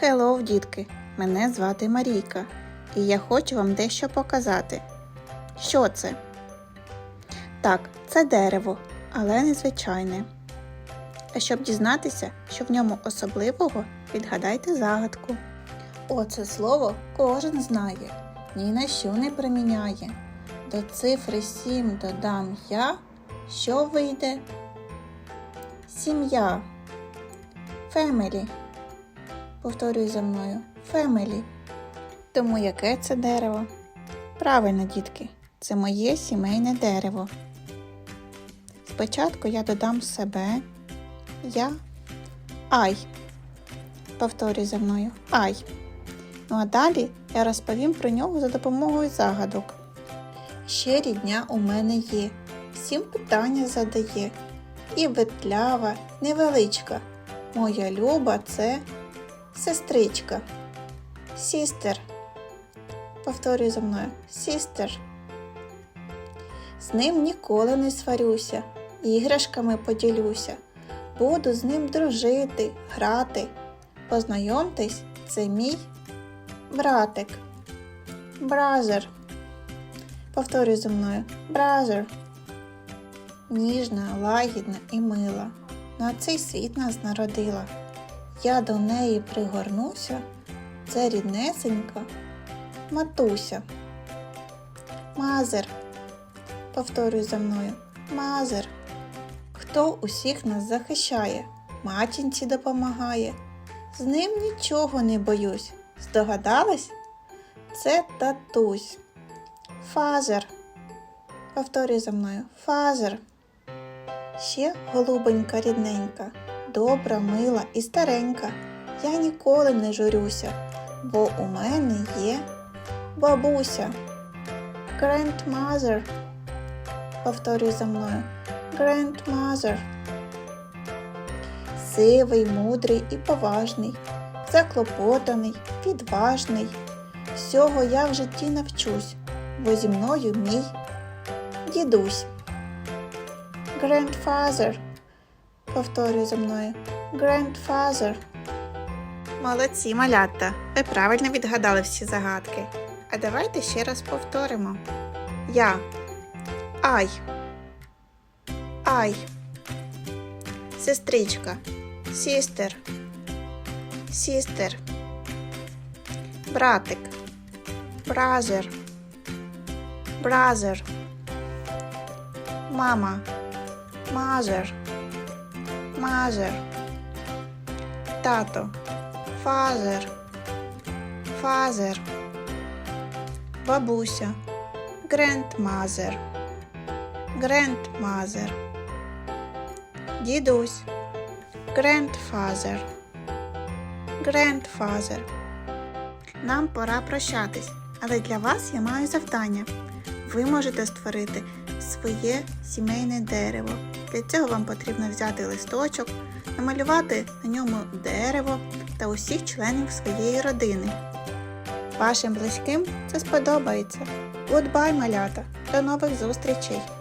Хеллоу, дітки! Мене звати Марійка, і я хочу вам дещо показати. Що це? Так, це дерево, але незвичайне. А щоб дізнатися, що в ньому особливого, відгадайте загадку. Оце слово кожен знає, ні на що не приміняє. До цифри 7 додам я, що вийде? Сім'я. Family. Повторюй за мною. Family. Тому яке це дерево? Правильно, дітки, це моє сімейне дерево. Спочатку я додам себе. Я Ай. Повторюй за мною. Ай. Ну а далі я розповім про нього за допомогою загадок. Ще рідня у мене є, всім питання задає. І ветлява, невеличка. Моя люба це сестричка. Сістер. Повторюй за мною. Сістер. З ним ніколи не сварюся, іграшками поділюся. Буду з ним дружити, грати. Познайомтесь, це мій братик. Бразер. Повторюй за мною. Бразер. Ніжна, лагідна і мила. На цей світ нас народила. Я до неї пригорнуся. Це ріднесенька матуся. Мазер. Повторюй за мною. Мазер. Хто усіх нас захищає, матінці допомагає. З ним нічого не боюсь. Здогадалась? Це татусь. Фазер. Повторюй за мною. Фазер. Ще голубенька рідненька, добра, мила і старенька. Я ніколи не журюся, бо у мене є бабуся. Grandmother. Повторюй за мною. Grandmother. Сивий, мудрий і поважний, заклопотаний, відважний. Всього я в житті навчусь, бо зі мною мій дідусь. Grandfather. Повторюй за мною. Grandfather. Молодці, малята. Ви правильно відгадали всі загадки. А давайте ще раз повторимо. Я. Ай. Ай. Сестричка. Сістер. Сістер. Братик. Бразер. Бразер. Мама. Мазер. Мазер. Тато. Фазер. Фазер. Бабуся. Grandmother. Grandmother. Дідусь. Grandfather. Grandfather. Нам пора прощатись, але для вас я маю завдання. Ви можете створити своє сімейне дерево. Для цього вам потрібно взяти листочок, намалювати на ньому дерево та усіх членів своєї родини. Вашим близьким це сподобається. Goodbye, малята! До нових зустрічей!